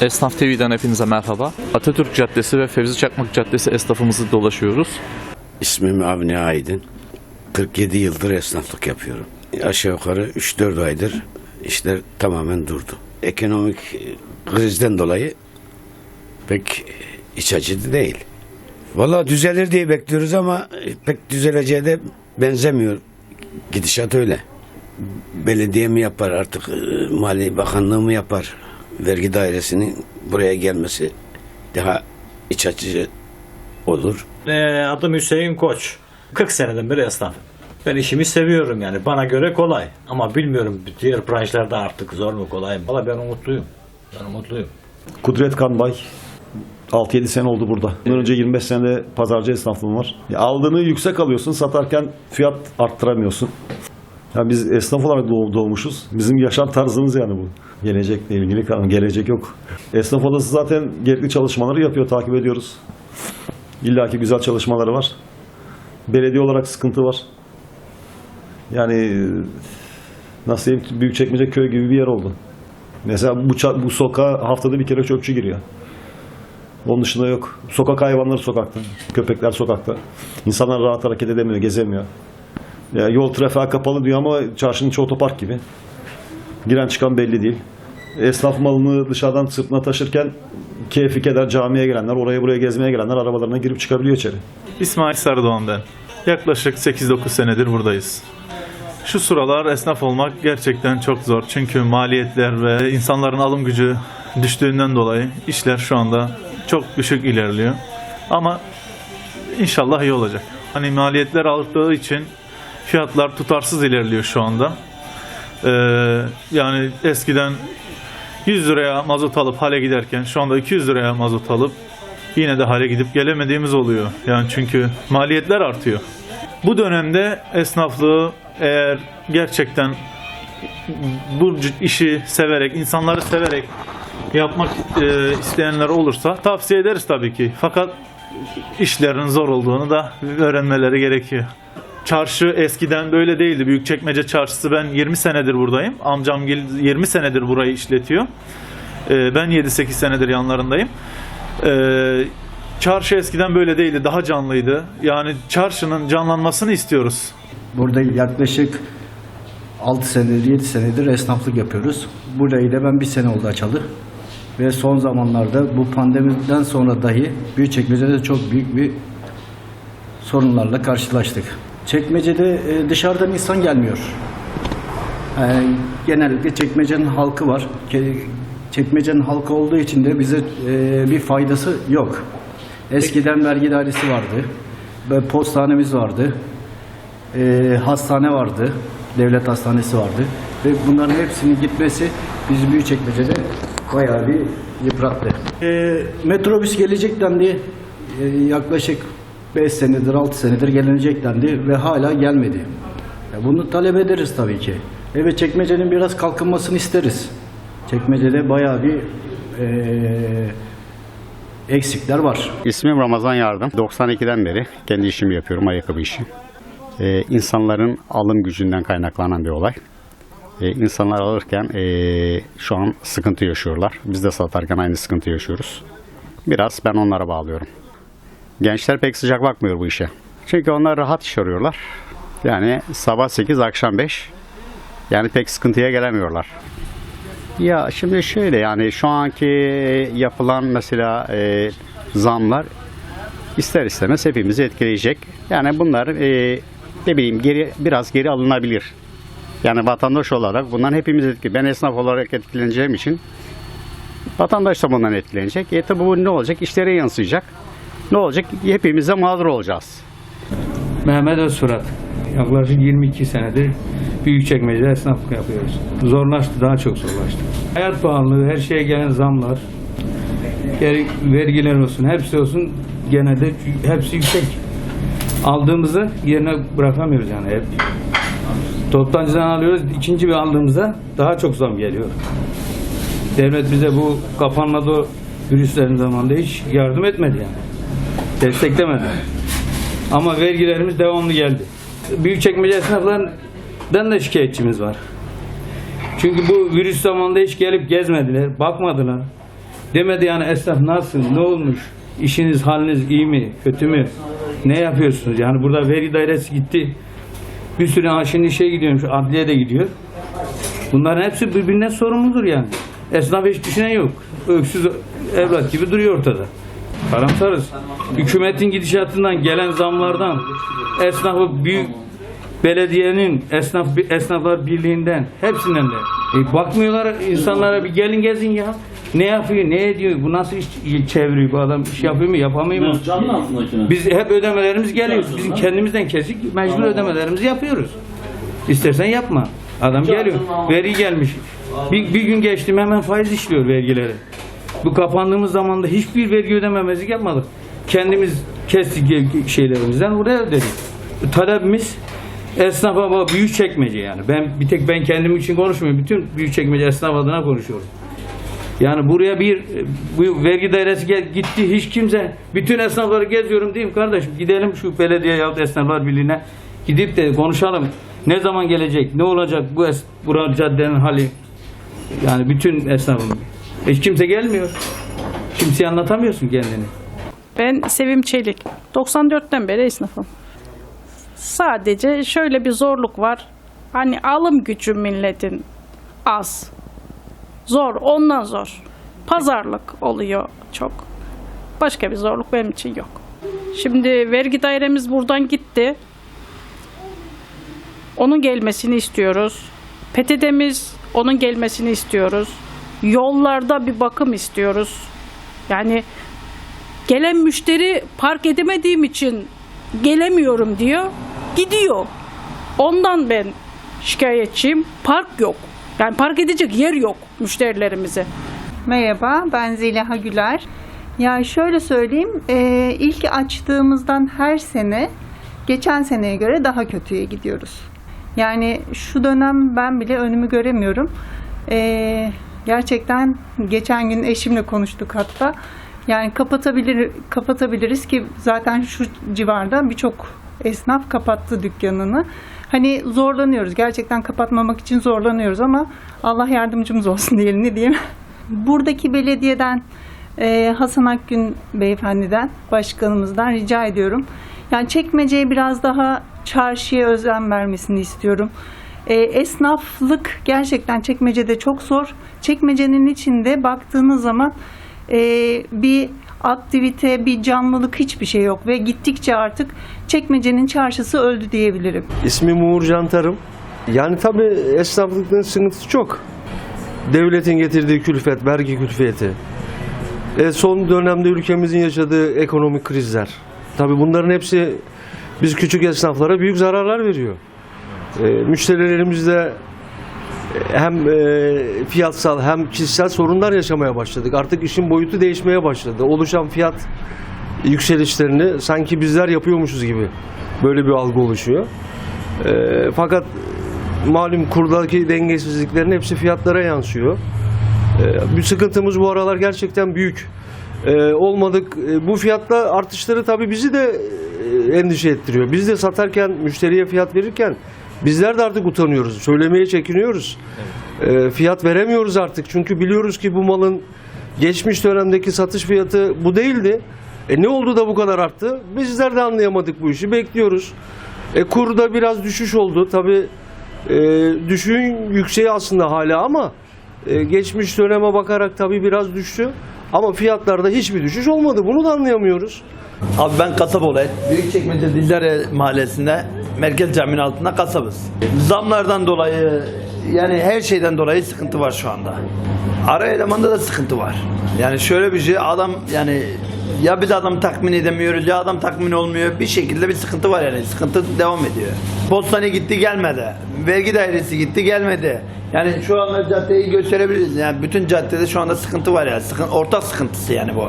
Esnaf TV'den hepinize merhaba. Atatürk Caddesi ve Fevzi Çakmak Caddesi esnafımızı dolaşıyoruz. İsmim Avni Aydın. 47 yıldır esnaflık yapıyorum. Aşağı yukarı 3-4 aydır işler tamamen durdu. Ekonomik krizden dolayı pek iç açıcı değil. Valla düzelir diye bekliyoruz ama pek düzeleceğe de benzemiyor. Gidişat öyle. Belediye mi yapar artık, e, Mali Bakanlığı mı yapar? Vergi dairesinin buraya gelmesi daha iç açıcı olur. Ee, adım Hüseyin Koç. 40 seneden beri esnafım. Ben işimi seviyorum yani. Bana göre kolay. Ama bilmiyorum diğer branşlarda artık zor mu kolay mı? Valla ben umutluyum. Ben umutluyum. Kudret Kanbay 6-7 sene oldu burada. Bundan önce 25 senede pazarcı esnaflığım var. Ya aldığını yüksek alıyorsun, satarken fiyat arttıramıyorsun. Ya biz esnaf olarak doğ- doğmuşuz. Bizim yaşam tarzımız yani bu. Gelecekle ilgili kan- gelecek yok. Esnaf odası zaten gerekli çalışmaları yapıyor, takip ediyoruz. İlla ki güzel çalışmaları var. Belediye olarak sıkıntı var. Yani nasıl diyeyim Büyükçekmece köy gibi bir yer oldu. Mesela bu, bu sokağa haftada bir kere çöpçü giriyor. Onun dışında yok. Sokak hayvanları sokakta. Köpekler sokakta. İnsanlar rahat hareket edemiyor, gezemiyor. Ya yol trafiğe kapalı diyor ama çarşının içi otopark gibi. Giren çıkan belli değil. Esnaf malını dışarıdan sırtına taşırken keyfi keder camiye gelenler, oraya buraya gezmeye gelenler arabalarına girip çıkabiliyor içeri. İsmail Sarıdoğan ben. Yaklaşık 8-9 senedir buradayız. Şu sıralar esnaf olmak gerçekten çok zor. Çünkü maliyetler ve insanların alım gücü düştüğünden dolayı işler şu anda çok düşük ilerliyor. Ama inşallah iyi olacak. Hani maliyetler arttığı için fiyatlar tutarsız ilerliyor şu anda. Ee, yani eskiden 100 liraya mazot alıp hale giderken şu anda 200 liraya mazot alıp yine de hale gidip gelemediğimiz oluyor. Yani çünkü maliyetler artıyor. Bu dönemde esnaflığı eğer gerçekten bu işi severek, insanları severek yapmak e, isteyenler olursa tavsiye ederiz tabii ki. Fakat işlerin zor olduğunu da öğrenmeleri gerekiyor. Çarşı eskiden böyle değildi. Büyükçekmece çarşısı ben 20 senedir buradayım. Amcam gel- 20 senedir burayı işletiyor. E, ben 7-8 senedir yanlarındayım. Ee, çarşı eskiden böyle değildi, daha canlıydı. Yani çarşının canlanmasını istiyoruz. Burada yaklaşık 6 senedir, 7 senedir esnaflık yapıyoruz. Burayı da ben bir sene oldu açalı. Ve son zamanlarda bu pandemiden sonra dahi Büyükçekmece'de çok büyük bir sorunlarla karşılaştık. Çekmece'de e, dışarıdan insan gelmiyor. Yani genellikle Çekmece'nin halkı var. Çekmece'nin halkı olduğu için de bize e, bir faydası yok. Eskiden vergi dairesi vardı. Postanemiz vardı. E, hastane vardı. Devlet hastanesi vardı. Ve bunların hepsinin gitmesi bizi Büyükçekmece'de bayağı bir yıprattı. E, metrobüs gelecek dendi. E, yaklaşık 5 senedir, 6 senedir gelinecek dendi ve hala gelmedi. Ya bunu talep ederiz tabii ki. Evet Çekmece'nin biraz kalkınmasını isteriz. Çekmece'de bayağı bir eee, eksikler var. İsmim Ramazan Yardım. 92'den beri kendi işimi yapıyorum, ayakkabı işi. Ee, insanların alım gücünden kaynaklanan bir olay. Ee, insanlar alırken ee, şu an sıkıntı yaşıyorlar. Biz de satarken aynı sıkıntı yaşıyoruz. Biraz ben onlara bağlıyorum. Gençler pek sıcak bakmıyor bu işe. Çünkü onlar rahat iş arıyorlar. Yani sabah 8, akşam 5. Yani pek sıkıntıya gelemiyorlar. Ya şimdi şöyle yani şu anki yapılan mesela e, zamlar ister istemez hepimizi etkileyecek. Yani bunlar e, ne bileyim geri biraz geri alınabilir. Yani vatandaş olarak bundan hepimiz etki. Ben esnaf olarak etkileneceğim için vatandaş da bundan etkilenecek. E tabi bu ne olacak? İşlere yansıyacak. Ne olacak? Hepimiz de mağdur olacağız. Mehmet Özsurat. Yaklaşık 22 senedir Büyükçekmece'de esnaflık yapıyoruz. Zorlaştı, daha çok zorlaştı. Hayat pahalılığı, her şeye gelen zamlar, vergiler olsun, hepsi olsun genelde hepsi yüksek. Aldığımızı yerine bırakamıyoruz yani hep. Toptancıdan alıyoruz, ikinci bir aldığımızda daha çok zam geliyor. Devlet bize bu kapanmadı virüslerin zamanında hiç yardım etmedi yani. Desteklemedi. Ama vergilerimiz devamlı geldi. Büyükçekmece esnaflarından da şikayetçimiz var. Çünkü bu virüs zamanında hiç gelip gezmediler, bakmadılar. Demedi yani esnaf nasıl, ne olmuş, işiniz, haliniz iyi mi, kötü mü, ne yapıyorsunuz? Yani burada vergi dairesi gitti. Bir sürü ha şimdi işe gidiyormuş, adliye de gidiyor. Bunların hepsi birbirinden sorumludur yani. Esnaf hiç düşünen yok. Öksüz evlat gibi duruyor ortada. Karamsarız. Hükümetin gidişatından gelen zamlardan esnafı büyük belediyenin esnaf esnaflar birliğinden hepsinden de. E, bakmıyorlar insanlara bir gelin gezin ya. Ne yapıyor ne ediyor bu nasıl iş çeviriyor bu adam iş yapıyor mu yapamıyor mu? Biz hep ödemelerimiz geliyor. Bizim kendimizden kesik mecbur ödemelerimizi yapıyoruz. İstersen yapma. Adam geliyor vergi gelmiş. Bir, bir gün geçtim hemen faiz işliyor vergileri bu kapandığımız zaman da hiçbir vergi ödememezlik yapmadık kendimiz kestik şeylerimizden buraya ödedik talebimiz esnafa bu büyük çekmece yani. Ben bir tek ben kendim için konuşmuyorum. Bütün büyük çekmece esnaf adına konuşuyorum. Yani buraya bir bu vergi dairesi gitti hiç kimse bütün esnafları geziyorum diyeyim kardeşim gidelim şu belediye yahut esnaflar birliğine gidip de konuşalım. Ne zaman gelecek? Ne olacak bu es, buranın caddenin hali? Yani bütün esnafın. Hiç kimse gelmiyor. Kimseye anlatamıyorsun kendini. Ben Sevim Çelik. 94'ten beri esnafım. Sadece şöyle bir zorluk var. Hani alım gücü milletin az. Zor, ondan zor. Pazarlık oluyor çok. Başka bir zorluk benim için yok. Şimdi vergi dairemiz buradan gitti. Onun gelmesini istiyoruz. PTT'miz onun gelmesini istiyoruz. Yollarda bir bakım istiyoruz. Yani Gelen müşteri park edemediğim için gelemiyorum diyor. Gidiyor. Ondan ben şikayetçiyim. Park yok. Yani park edecek yer yok müşterilerimize. Merhaba, ben Zeliha Güler. Ya şöyle söyleyeyim, e, ilk açtığımızdan her sene geçen seneye göre daha kötüye gidiyoruz. Yani şu dönem ben bile önümü göremiyorum. E, gerçekten geçen gün eşimle konuştuk hatta. Yani kapatabilir kapatabiliriz ki zaten şu civarda birçok esnaf kapattı dükkanını. Hani zorlanıyoruz. Gerçekten kapatmamak için zorlanıyoruz ama Allah yardımcımız olsun diyelim ne diyeyim. Buradaki belediyeden e, Hasan Akgün beyefendiden, başkanımızdan rica ediyorum. Yani çekmeceye biraz daha çarşıya özen vermesini istiyorum. E, esnaflık gerçekten çekmecede çok zor. Çekmecenin içinde baktığınız zaman e, bir aktivite, bir canlılık hiçbir şey yok ve gittikçe artık çekmecenin çarşısı öldü diyebilirim. İsmim Uğur Cantarım. Yani tabii esnaflıkların sıkıntısı çok. Devletin getirdiği külfet, vergi külfeti. E, son dönemde ülkemizin yaşadığı ekonomik krizler. Tabii bunların hepsi biz küçük esnaflara büyük zararlar veriyor. E, müşterilerimizde hem e, fiyatsal hem kişisel sorunlar yaşamaya başladık. Artık işin boyutu değişmeye başladı. Oluşan fiyat yükselişlerini sanki bizler yapıyormuşuz gibi böyle bir algı oluşuyor. E, fakat malum kurdaki dengesizliklerin hepsi fiyatlara yansıyor. E, bir sıkıntımız bu aralar gerçekten büyük. E, olmadık. E, bu fiyatla artışları tabii bizi de e, endişe ettiriyor. Biz de satarken, müşteriye fiyat verirken bizler de artık utanıyoruz. Söylemeye çekiniyoruz. E, fiyat veremiyoruz artık. Çünkü biliyoruz ki bu malın geçmiş dönemdeki satış fiyatı bu değildi. E ne oldu da bu kadar arttı? Bizler de anlayamadık bu işi. Bekliyoruz. E kurda biraz düşüş oldu. Tabii e, düşüğün yükseği aslında hala ama e, geçmiş döneme bakarak tabii biraz düştü. Ama fiyatlarda hiçbir düşüş olmadı. Bunu da anlayamıyoruz. Abi ben kasap olayım. Büyükçekmece Dillere Mahallesi'nde Merkez Camii'nin altında kasabız. Zamlardan dolayı yani her şeyden dolayı sıkıntı var şu anda. Ara elemanda da sıkıntı var. Yani şöyle bir şey adam yani ya biz adam tatmin edemiyoruz ya adam tatmin olmuyor. Bir şekilde bir sıkıntı var yani. Sıkıntı devam ediyor. Postane gitti gelmedi. Vergi dairesi gitti gelmedi. Yani şu anda caddeyi gösterebiliriz. Yani bütün caddede şu anda sıkıntı var yani. Sıkıntı, ortak sıkıntısı yani bu.